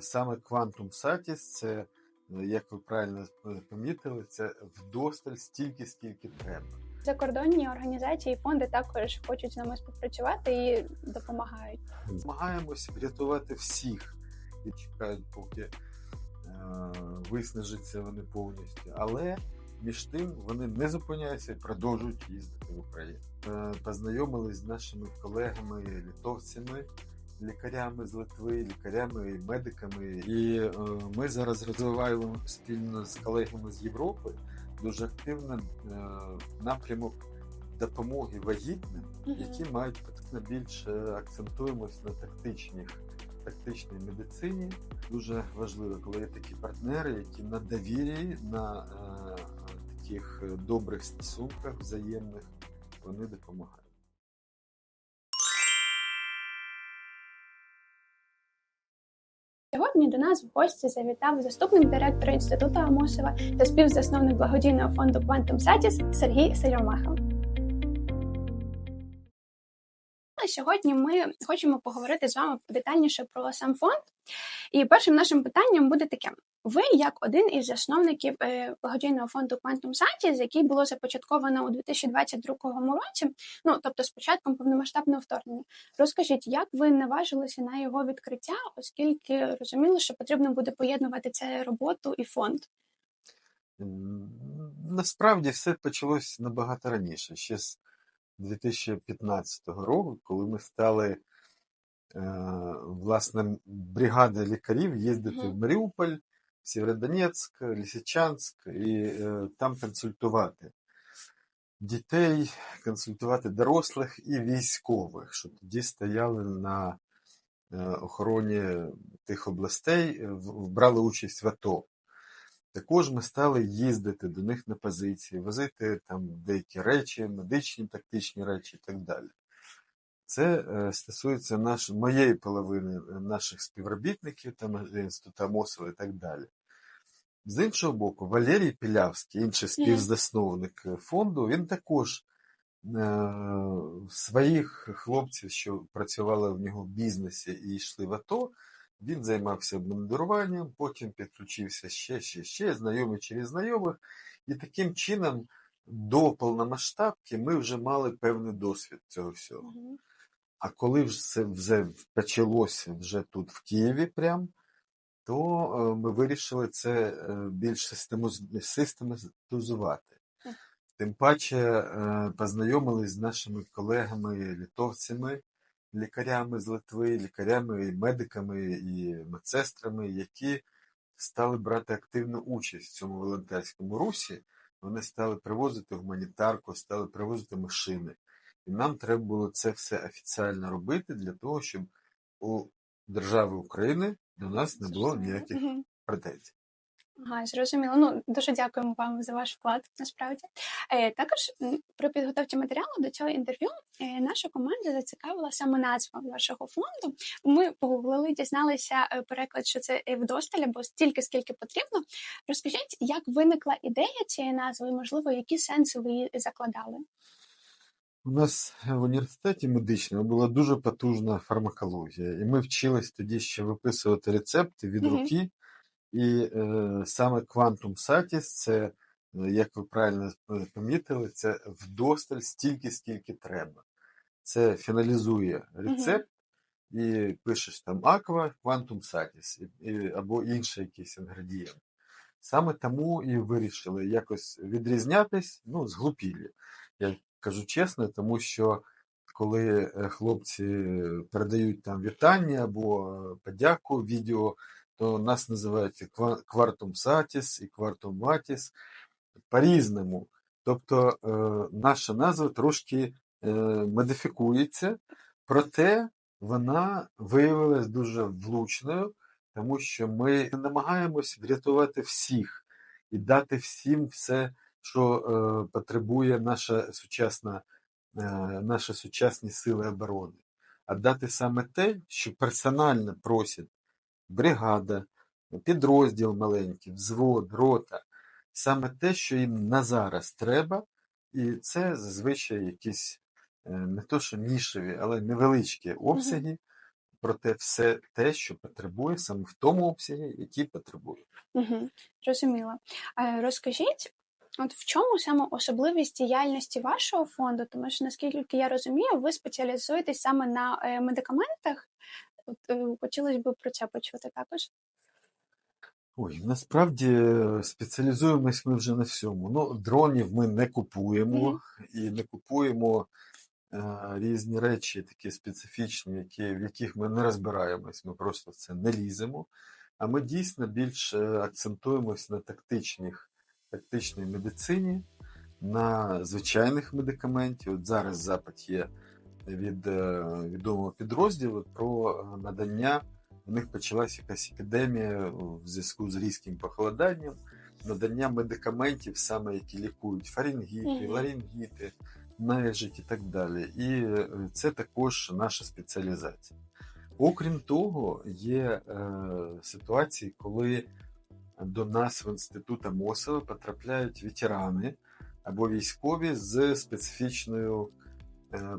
саме Quantum Satis, це, е, як ви правильно помітили, це вдосталь стільки, скільки треба. Закордонні організації і фонди також хочуть з нами співпрацювати і допомагають. Намагаємось врятувати всіх і чекають, поки е, виснажаться вони повністю. Але між тим вони не зупиняються і продовжують їздити в Україну. Е, познайомились з нашими колегами, літовцями, лікарями з Литви, лікарями і медиками. І е, ми зараз розвиваємо спільно з колегами з Європи дуже активно е, напрямок допомоги вагітним, які мають потрібно більше акцентуємось на тактичних. Тактичній медицині дуже важливо, коли є такі партнери, які на довір'ї, на е, таких добрих стосунках взаємних вони допомагають. Сьогодні до нас в гості завітав заступник директора інституту Амосова та співзасновник благодійного фонду Quantum Satis Сергій Сельомаха. Сьогодні ми хочемо поговорити з вами детальніше про сам фонд. І першим нашим питанням буде таке: ви, як один із засновників е, благодійного фонду Quantum Satis, який було започатковано у 2022 році, ну тобто з початком повномасштабного вторгнення, розкажіть, як ви наважилися на його відкриття, оскільки розуміли, що потрібно буде поєднувати це роботу і фонд? Насправді все почалось набагато раніше, ще з 2015 року, коли ми стали е, власне бригада лікарів їздити в Маріуполь, Сєвєродонецьк, Лисичанськ і е, там консультувати дітей, консультувати дорослих і військових, що тоді стояли на е, охороні тих областей, брали участь в АТО. Також ми стали їздити до них на позиції, возити там деякі речі, медичні, тактичні речі і так далі. Це е, стосується наш, моєї половини наших співробітників, там інституту Амосова і так далі. З іншого боку, Валерій Пілявський, інший співзасновник фонду, він також е, своїх хлопців, що працювали в нього в бізнесі і йшли в АТО, він займався бандеруванням, потім підключився ще, ще, ще, знайомий через знайомих. І таким чином до повномасштабки ми вже мали певний досвід цього всього. А коли це вже почалося вже тут в Києві, прям, то е, ми вирішили це е, більш систематизувати. Тим паче е, познайомились з нашими колегами літовцями, лікарями з Литви, лікарями, і медиками і медсестрами, які стали брати активну участь в цьому волонтерському русі. Вони стали привозити гуманітарку, стали привозити машини. І нам треба було це все офіціально робити для того, щоб у держави України до нас не було ніяких претензій. Ага, зрозуміло. Ну дуже дякуємо вам за ваш вклад. Насправді е, також при підготовці матеріалу до цього інтерв'ю е, наша команда зацікавила саме назва вашого фонду. Ми погуглили, дізналися е, переклад, що це вдосталь або стільки, скільки потрібно. Розкажіть, як виникла ідея цієї назви, і, можливо, які сенси ви її закладали? У нас в університеті медичному була дуже потужна фармакологія, і ми вчились тоді ще виписувати рецепти від руки. І е, саме Quantum Satis, це, е, як ви правильно помітили, це вдосталь стільки, скільки треба. Це фіналізує рецепт і пишеш там Aqua Quantum Satis і, або інший якийсь інгредієнт. Саме тому і вирішили якось відрізнятись, ну, зглупілі. Я кажу чесно, тому що коли е, хлопці передають там вітання або подяку відео то нас називають квартум сатіс і квартум матіс по-різному. Тобто е, наша назва трошки е, модифікується, проте вона виявилась дуже влучною, тому що ми намагаємось врятувати всіх і дати всім все, що е, потребує наша сучасна, наші сучасні сили оборони, а дати саме те, що персонально просять бригада, підрозділ маленький, взвод, рота. Саме те, що їм на зараз треба, і це зазвичай якісь е, не то, що нішеві, але невеличкі обсяги, про те все те, що потребує саме в тому обсязі, який потребує. Угу, зрозуміло. Е, Розкажіть, от в чому саме особливість діяльності вашого фонду? Тому що, наскільки я розумію, ви спеціалізуєтесь саме на е, медикаментах. От хотілося б про це почути також. Ой, насправді спеціалізуємось ми вже на всьому. Ну, дронів ми не купуємо Мгм. і не купуємо е, різні речі, такі специфічні, які, в яких ми не розбираємось, ми просто в це не ліземо. А ми дійсно більш е, акцентуємось на тактичних, тактичній медицині, на звичайних медикаменті. От зараз запит є від е, відомого підрозділу про е, надання. У них почалась якась епідемія в зв'язку з різким похолоданням, надання медикаментів, саме які лікують фарингіти, ларингіти, нежить і так далі. І е, це також наша спеціалізація. Окрім того, є е, ситуації, коли до нас в інститут Амосова потрапляють ветерани або військові з специфічною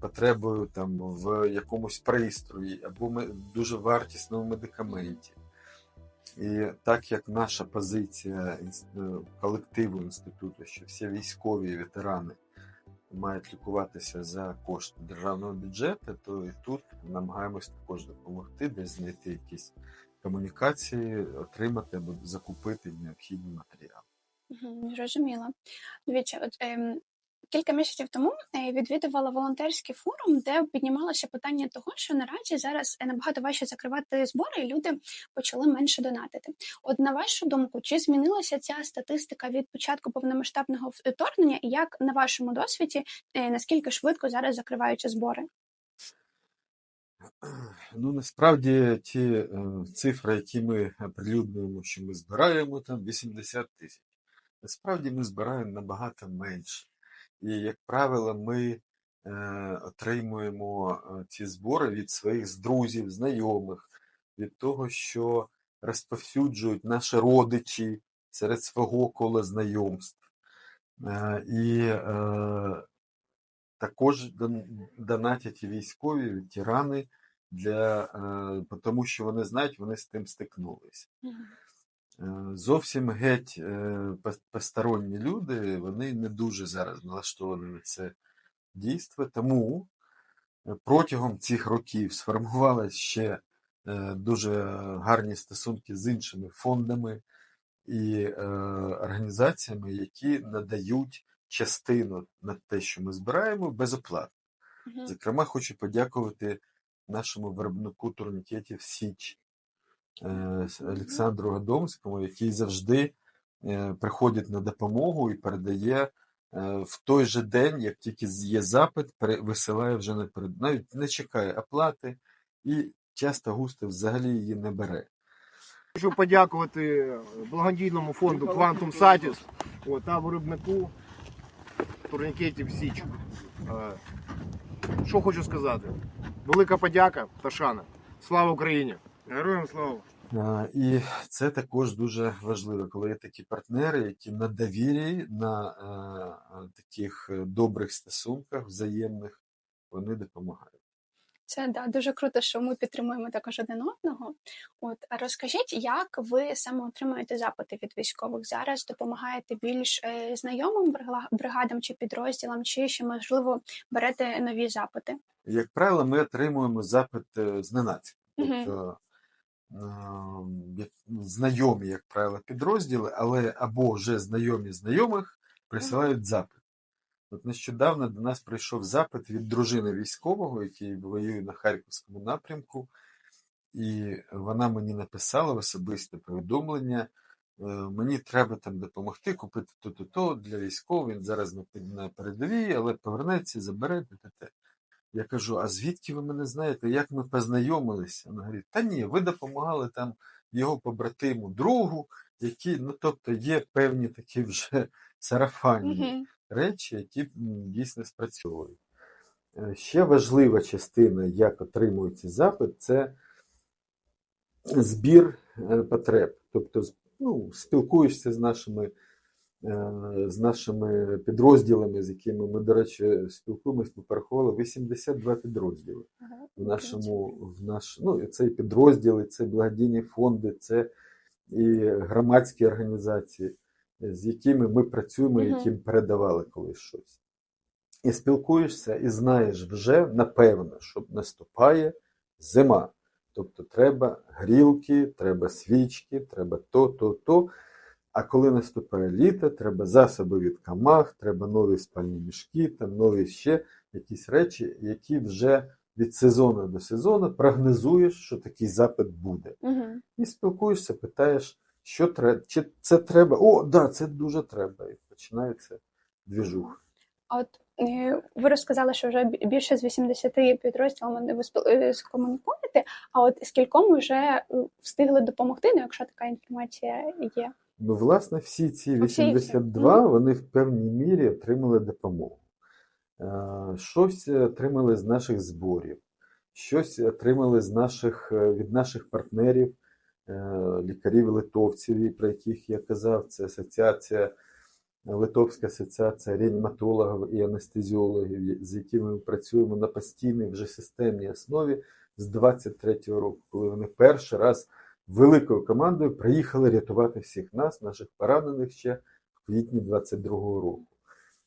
потребою там в якомусь пристрої або дуже вартісному медикаменті. І так як наша позиція е, колективу інституту, що всі військові ветерани мають лікуватися за кошти державного бюджету, то і тут намагаємось також допомогти, десь знайти якісь комунікації, отримати або закупити необхідні матеріали. Зрозуміло. Дивіться, от ем, кілька місяців тому е, відвідувала волонтерський форум, де піднімалося питання того, що наразі зараз е, набагато важче закривати збори, і люди почали менше донатити. От на вашу думку, чи змінилася ця статистика від початку повномасштабного вторгнення, і як на вашому досвіді, е, наскільки швидко зараз закриваються збори? Ну, насправді ті е, цифри, які ми оприлюднюємо, що ми збираємо, там 80 тисяч. Насправді ми збираємо набагато менше. І, як правило, ми е, отримуємо е, ці збори від своїх друзів, знайомих, від того, що розповсюджують наші родичі серед свого кола знайомств. Е, і також донатять військові, ветерани, для, е, тому що вони знають, вони з тим стикнулися. Е, Зовсім геть е, посторонні люди, вони не дуже зараз налаштовані на це дійство. Тому е, протягом цих років сформувалися ще дуже гарні стосунки з іншими фондами і організаціями, які надають частину на те, що ми збираємо, безоплатно. Зокрема, хочу подякувати нашому виробнику турнікетів Січ Олександру Гадомському, який завжди е, приходить на допомогу і передає е, в той же день, як тільки є запит, висилає вже наперед, навіть не чекає оплати і часто густо взагалі її не бере. Хочу подякувати благодійному фонду Quantum Satis та виробнику турнікетів Січ. Е, Що хочу сказати? Велика подяка та шана. Слава Україні! Героям слава! І це також дуже важливо, коли є такі партнери, які на довір'ї, на е, таких добрих стосунках взаємних вони допомагають. Це да, дуже круто, що ми підтримуємо також один одного. От розкажіть, як ви саме отримуєте запити від військових зараз? Допомагаєте більш е, знайомим бригадам чи підрозділам, чи ще можливо берете нові запити? Як правило, ми отримуємо запит е, зненацька. Тобто знайомі, як правило, підрозділи, але або вже знайомі знайомих присилають запит. От нещодавно до нас прийшов запит від дружини військового, який воює на Харківському напрямку, і вона мені написала в особисте повідомлення. е, Мені треба там допомогти купити то-то то для військових. Він зараз на передовій, але повернеться, забере те. Я кажу: а звідки ви мене знаєте? Як ми познайомилися? Вона говорить: та ні, ви допомагали там його побратиму, другу, які, ну тобто, є певні такі вже сарафанні Мгм. речі, які дійсно спрацьовують. Е, Ще важлива частина, як отримується запит, це збір е, потреб. Тобто, ну, спілкуєшся з нашими з нашими підрозділами, з якими ми, до речі, спілкуємось, ми порахували 82 підрозділи в нашому в наш, ну, це і підрозділи, це благодійні фонди, це і громадські організації, з якими ми працюємо, Мгм. яким передавали колись щось. І спілкуєшся, і знаєш вже напевно, що наступає зима. Тобто треба грілки, треба свічки, треба то, то, то. А коли наступає літо, треба засоби від камах, треба нові спальні мішки, там нові ще якісь речі, які вже від сезону до сезону прогнозуєш, що такий запит буде. Угу. І спілкуєшся, питаєш, що треба, чи це треба. О, да, це дуже треба. І починається двіжух. От е, ви розказали, що вже більше з 80 підрозділами ви е, а от скільком вже е, встигли допомогти, ну якщо така інформація є. Ну, власне, всі ці Всі, всі. 82 вони в певній мірі отримали допомогу. Е, Щось отримали з наших зборів, щось отримали з наших, е, від наших партнерів, е, лікарів-литовців, про яких я казав, це асоціація, Литовська асоціація реаніматологів і анестезіологів, з якими ми працюємо на постійній вже системній основі з 23-го року, коли вони перший раз великою командою приїхали рятувати всіх нас, наших поранених ще в квітні 22-го року.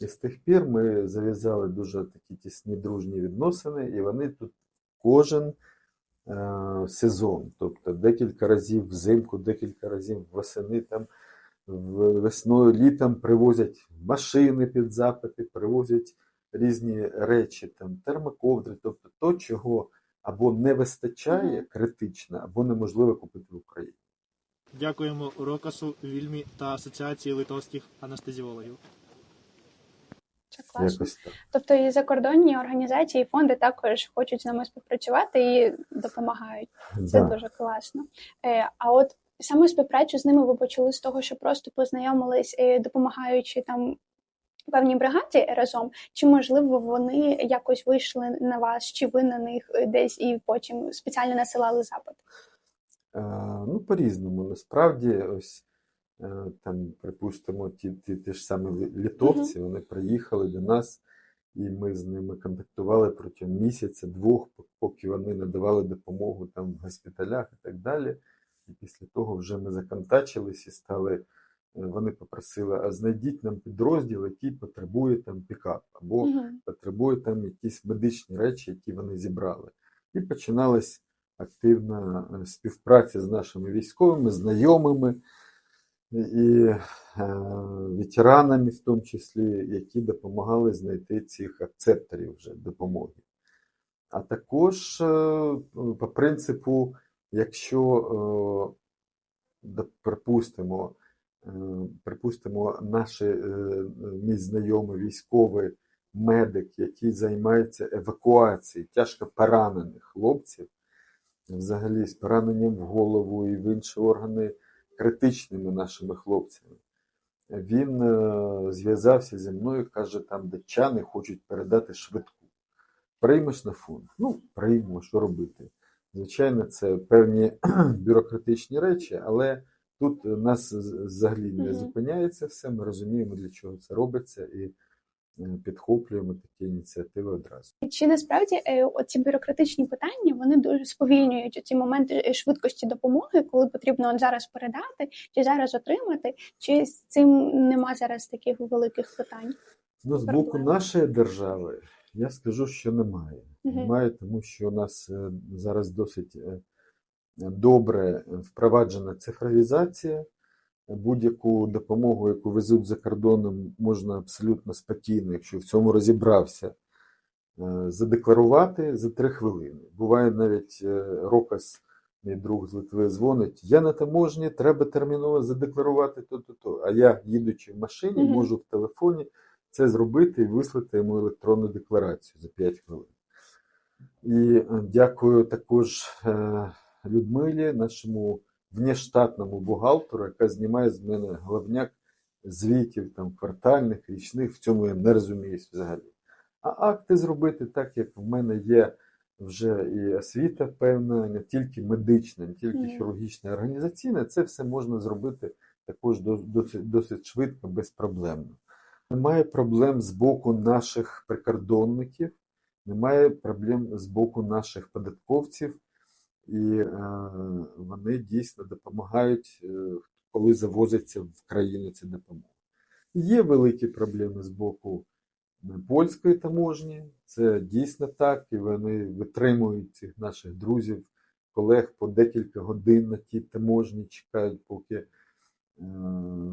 І з тих пір ми зав'язали дуже такі тісні дружні відносини, і вони тут кожен е, сезон, тобто декілька разів взимку, декілька разів восени, там весною, літом привозять машини під запити, привозять різні речі, там термоковдри, тобто то, чого або не вистачає критично, або неможливо купити в Україні. Дякуємо Рокасу, Вільмі та Асоціації литовських анестезіологів. Це класно. Тобто і закордонні організації, і фонди також хочуть з нами співпрацювати і допомагають. Це Да. дуже класно. Е, а от саме співпрацю з ними ви почали з того, що просто познайомились, е, допомагаючи там певній бригаді разом, чи можливо вони якось вийшли на вас, чи ви на них е, десь і потім спеціально насилали запит? Е, Ну, по-різному. Насправді, ось е, там, припустимо, ті, ті, ті ж самі лі- літовці, вони приїхали до нас, і ми з ними контактували протягом місяця, двох, поки вони надавали допомогу там в госпіталях і так далі. І після того вже ми законтачились і стали. Вони попросили, а знайдіть нам підрозділ, який потребує там пікап, або Мгм. потребує там якісь медичні речі, які вони зібрали. І починалась активна е, співпраця з нашими військовими, знайомими і е, ветеранами, в тому числі, які допомагали знайти цих акцепторів вже допомоги. А також, е, по принципу, якщо, е, припустимо, припустимо, наші, е, мій знайомий військовий медик, який займається евакуацією тяжко поранених хлопців, взагалі з пораненням в голову і в інші органи критичними нашими хлопцями. Він е, зв'язався зі мною, каже, там датчани хочуть передати швидку. Приймеш на фонд? Ну, приймемо, що робити. Звичайно, це певні бюрократичні речі, але тут нас взагалі не зупиняється все. Ми розуміємо, для чого це робиться, і е, підхоплюємо такі ініціативи одразу. Чи насправді е, оці бюрократичні питання вони дуже сповільнюють ці моменти е, швидкості допомоги, коли потрібно зараз передати, чи зараз отримати, чи з цим нема зараз таких великих питань? Ну, з боку нашої держави я скажу, що немає. Немає, тому що у нас е, зараз досить е, добре впроваджена цифровізація. Будь-яку допомогу, яку везуть за кордоном, можна абсолютно спокійно, якщо в цьому розібрався, е, задекларувати за три хвилини. Буває навіть е, Рокас, мій друг з Литви, дзвонить: я на таможні, треба терміново задекларувати то-то-то. А я, їдучи в машині, можу в телефоні це зробити і вислати йому електронну декларацію за 5 хвилин. І е, дякую також Людмилі, нашому внештатному бухгалтеру, яка знімає з мене головняк звітів там квартальних, річних. В цьому я не розуміюсь взагалі. А акти зробити так, як в мене є вже і освіта певна, не тільки медична, не тільки хірургічна, організаційна, це все можна зробити також досить, досить швидко, безпроблемно. Немає проблем з боку наших прикордонників, немає проблем з боку наших податковців, і е, вони дійсно допомагають, е, коли завозиться в країну ця допомога. Є великі проблеми з боку е, польської таможні, це дійсно так, і вони витримують цих наших друзів, колег по декілька годин на тій таможні, чекають, поки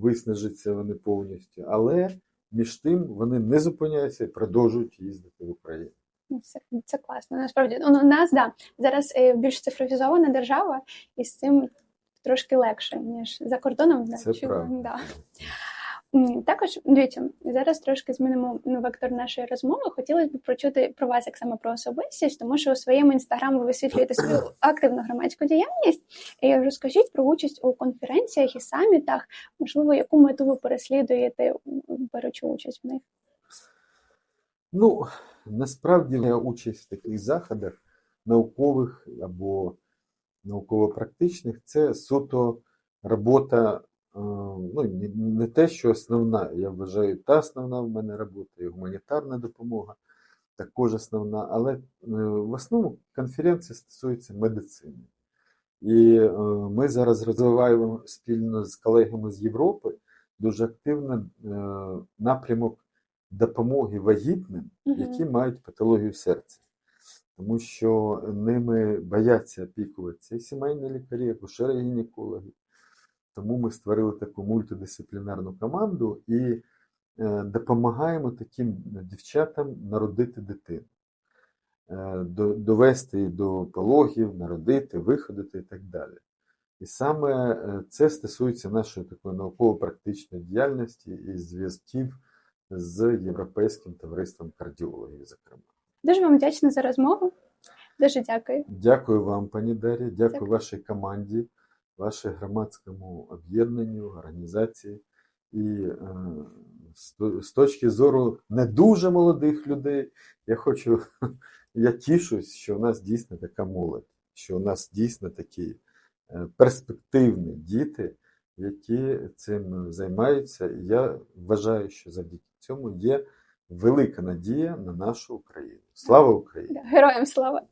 виснажаться вони повністю. Але між тим вони не зупиняються і продовжують їздити в Україну. Ну, Це, це класно. Насправді ну, у нас да зараз е, більш цифровізована держава, і з цим трошки легше, ніж за кордоном. Да, Це чи- правда. Да. Також дивіться, зараз трошки змінимо ну, вектор нашої розмови. Хотілося б почути про вас як саме про особистість, тому що у своєму інстаграмі ви висвітлюєте свою активну громадську діяльність. І розкажіть про участь у конференціях і самітах, можливо, яку мету ви переслідуєте, беручи участь в них. Ну, насправді участь в таких заходах наукових або науково-практичних це суто робота, е, ну, не, те, що основна. Я вважаю, та основна в мене робота, і гуманітарна допомога також основна, але е, в основному конференція стосується медицини. І е, ми зараз розвиваємо спільно з колегами з Європи дуже активно напрямок допомоги вагітним, які мають патологію серця. Тому що ними бояться опікуватися і сімейні лікарі, акушери гінекологи. Тому ми створили таку мультидисциплінарну команду і е, допомагаємо таким дівчатам народити дитину, Е, довести її до пологів, народити, виходити і так далі. І саме е, це стосується нашої такої науково-практичної діяльності і зв'язків з Європейським товариством кардіологів, зокрема. Дуже вам вдячна за розмову. Дуже дякую. Дякую вам, пані Дар'я, дякую Дякую. вашій команді, вашій громадському об'єднанню, організації. І е, з точки зору не дуже молодих людей, я хочу, я тішусь, що у нас дійсно така молодь, що у нас дійсно такі е, перспективні діти, які цим займаються. І я вважаю, що завдяки цьому є велика надія на нашу Україну. Слава Україні! Героям слава!